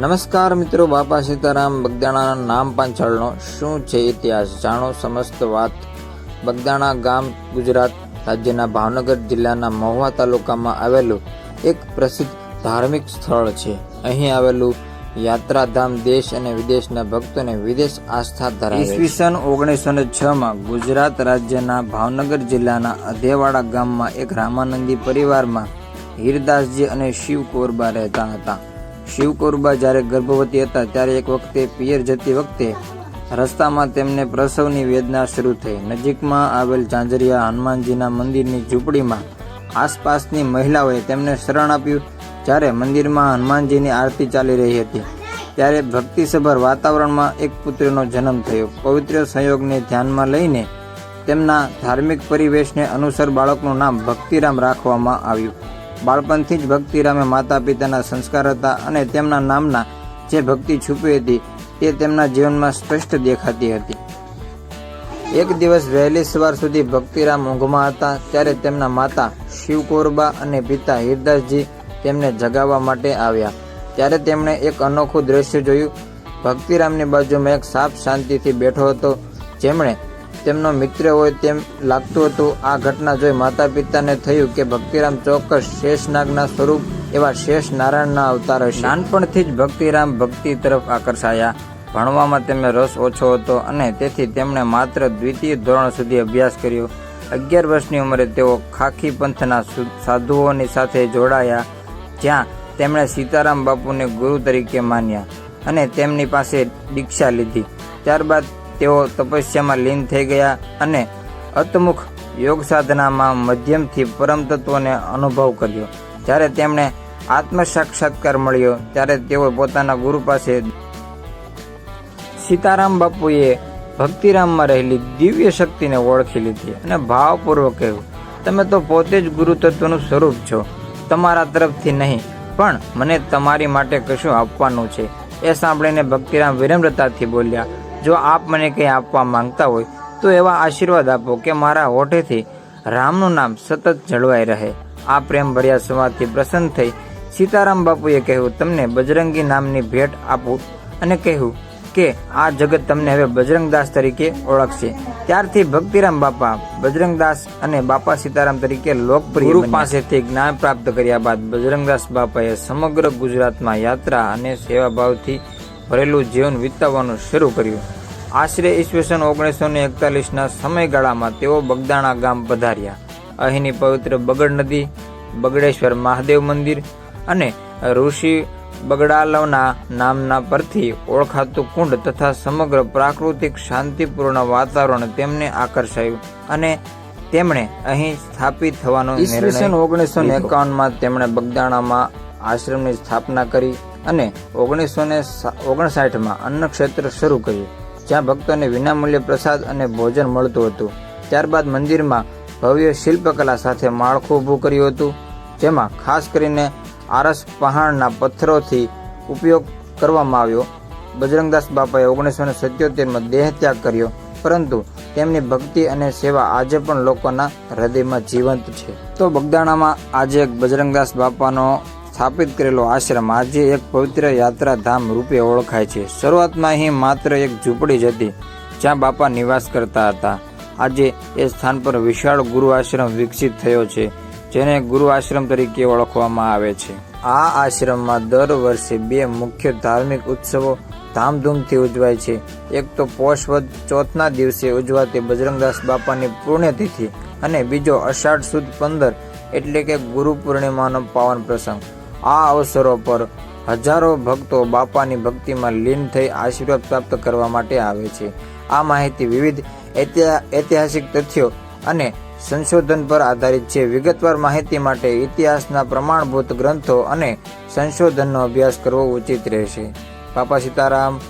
નમસ્કાર મિત્રો, બાપા સીતારામ બગદાણાના નામ પાછળનો. શું છે ઇતિહાસ? જાણો સમસ્ત વાત. બગદાણા ગામ ગુજરાત રાજ્યના ભાવનગર જિલ્લાના મહુવા તાલુકામાં આવેલું એક પ્રસિદ્ધ ધાર્મિક સ્થળ છે. અહીં આવેલું યાત્રાધામ દેશ અને વિદેશના ભક્તોને વિદેશ આસ્થા ધરાવે ઈસવીસન ઓગણીસો ને છ માં ગુજરાત રાજ્યના ભાવનગર જિલ્લાના અધેવાડા ગામમાં એક રામાનંદી પરિવારમાં હીરદાસજી અને શિવ કોરબા રહેતા હતા. શિવકોરબા જ્યારે ગર્ભવતી હતા, ત્યારે એક વખતે પિયર જતી વખતે રસ્તામાં તેમને પ્રસવની વેદના શરૂ થઈ. નજીકમાં આવેલ ઝાંઝરિયા હનુમાનજીના મંદિરની ઝૂંપડીમાં આસપાસની મહિલાઓએ તેમને શરણ આપ્યું, જ્યારે મંદિરમાં હનુમાનજીની આરતી ચાલી રહી હતી. ત્યારે ભક્તિસભર વાતાવરણમાં એક પુત્રનો જન્મ થયો. પવિત્ર સંયોગને ધ્યાનમાં લઈને તેમના ધાર્મિક પરિવેશને અનુસર બાળકનું નામ ભક્તિરામ રાખવામાં આવ્યું. બાળપણથી જ ભક્તિરામે માતા પિતાના સંસ્કાર હતા અને તેમના નામના જે ભક્તિ છુપી હતી તે તેમના જીવનમાં સ્પષ્ટ દેખાતી હતી. એક દિવસ વહેલી સવાર સુધી ભક્તિરામ ઊંઘમાં હતા, ત્યારે તેમના માતા શિવકોરબા અને પિતા હિરદાસજી તેમને જગાવવા માટે આવ્યા. ત્યારે તેમણે એક અનોખું દ્રશ્ય જોયું. ભક્તિરામની બાજુમાં એક સાપ શાંતિથી બેઠો હતો, જેમણે તેમનો મિત્ર હોય તેમ લાગતું હતું. આ ઘટના જોઈ માતા પિતાને થયું કે ભક્તિરામ ચોક્કસ શેષનાગના સ્વરૂપ એવા શેષ નારાયણના અવતાર હશે. નાનપણથી જ ભક્તિરામ ભક્તિ તરફ આકર્ષાયા. ભણવામાં તેમને રસ ઓછો હતો અને તેથી તેમણે માત્ર દ્વિતીય ધોરણ સુધી અભ્યાસ કર્યો. અગિયાર વર્ષની ઉંમરે તેઓ ખાખી પંથના સાધુઓની સાથે જોડાયા, જ્યાં તેમણે સીતારામ બાપુને ગુરુ તરીકે માન્યા અને તેમની પાસે દીક્ષા લીધી. ત્યારબાદ તેઓ તપસ્યામાં લીન થઈ ગયા અને અતમુખ યોગ સાધનામાં મધ્યમથી પરમ તત્વને અનુભવ કર્યો. જ્યારે તેમણે આત્મ સાક્ષાત્કાર મળ્યો, ત્યારે તેઓ પોતાના ગુરુ પાસે સીતારામ બાપુએ ભક્તિરામમાં રહેલી દિવ્ય શક્તિને ઓળખી લીધી અને ભાવપૂર્વક કહ્યું, તમે તો પોતે જ ગુરુ તત્વનું સ્વરૂપ છો. તમારા તરફથી નહીં, પણ મને તમારી માટે કશું આપવાનું છે. એ સાંભળીને ભક્તિરામ વિનમ્રતાથી બોલ્યા જો આપ મને કંઈ આપવા માંગતા હોય તો એવા આશીર્વાદ આપો કે મારા હોઠેથી રામનું નામ સતત જળવાઈ રહે. આ પ્રેમ ભર્યા સંવાદથી પ્રસન્ન થઈ સીતારામ બાપુએ કહ્યું તમને બજરંગી નામની ભેટ આપું અને કહ્યું કે આ જગત તમને હવે બજરંગદાસ તરીકે ઓળખશે. ત્યારથી ભક્તિરામ બાપા બજરંગદાસ અને બાપા સીતારામ તરીકે લોકપ્રિય ગુરુ પાસેથી જ્ઞાન પ્રાપ્ત કર્યા બાદ બજરંગદાસ બાપાએ સમગ્ર ગુજરાતમાં યાત્રા અને સેવાભાવથી ભરેલું જીવન વિતાવવાનું શરૂ કર્યું. આશરે ઈસવીસન ઓગણીસો ને એકતાલીસના સમયગાળામાં તેઓ બગદાણા ગામ પધાર્યા. અહીંની પવિત્ર બગડ નદી, બગડેશ્વર મહાદેવ મંદિર અને ઋષિ બગડાલવના નામના પરથી ઓળખાતું કુંડ તથા સમગ્ર પ્રાકૃતિક શાંતિપૂર્ણ વાતાવરણ તેમને આકર્ષાયું અને તેમણે અહીં સ્થાપિત થવાનો નિર્ણય ઓગણીસો એકાવનમાં તેમણે બગદાણામાં આશ્રમની સ્થાપના કરી. અને ઓગણીસો ને ઓગણસાઠમાં અન્ન ક્ષેત્ર શરૂ કર્યું, જ્યાં ભક્તોને વિનામૂલ્યે પ્રસાદ અને ભોજન મળતું હતું. ત્યારબાદ મંદિરમાં ભવ્ય શિલ્પકલા સાથે માળખું ઊભું કર્યું હતું, જેમાં ખાસ કરીને આરસ પહાણના પથ્થરોથી ઉપયોગ કરવામાં આવ્યો. બજરંગદાસ બાપાએ ઓગણીસો ને સિત્યોતેરમાં દેહ ત્યાગ કર્યો, પરંતુ તેમની ભક્તિ અને સેવા આજે પણ લોકોના હૃદયમાં જીવંત છે. તો બગદાણામાં આજે બજરંગદાસ બાપાનો સ્થાપિત કરેલો આશ્રમ આજે એક પવિત્ર યાત્રાધામ રૂપે ઓળખાય છે. શરૂઆતમાં અહીં માત્ર એક ઝૂંપડી જ હતી, જ્યાં બાપા નિવાસ કરતા હતા. આજે એ સ્થાન પર વિશાળ ગુરુ આશ્રમ વિકસિત થયો છે, જેને ગુરુ આશ્રમ તરીકે ઓળખવામાં આવે છે. આ આશ્રમમાં દર વર્ષે બે મુખ્ય ધાર્મિક ઉત્સવો ધામધૂમથી ઉજવાય છે. એક તો પોષ વદ ચોથના દિવસે ઉજવાતી બજરંગદાસ બાપાની પુણ્યતિથિ અને બીજો અષાઢ સુદ પંદર એટલે કે ગુરુ પૂર્ણિમાનો પાવન પ્રસંગ. આ અવસરો પર હજારો ભક્તો બાપાની ભક્તિમાં લીન થઈ આશીર્વાદ પ્રાપ્ત કરવા માટે આવે છે. આ માહિતી વિવિધ ઐતિહા- ઐતિહાસિક તથ્યો અને સંશોધન પર આધારિત છે. વિગતવાર માહિતી માટે ઇતિહાસના પ્રમાણભૂત ગ્રંથો અને સંશોધનનો અભ્યાસ કરવો ઉચિત રહેશે. બાપા સીતારામ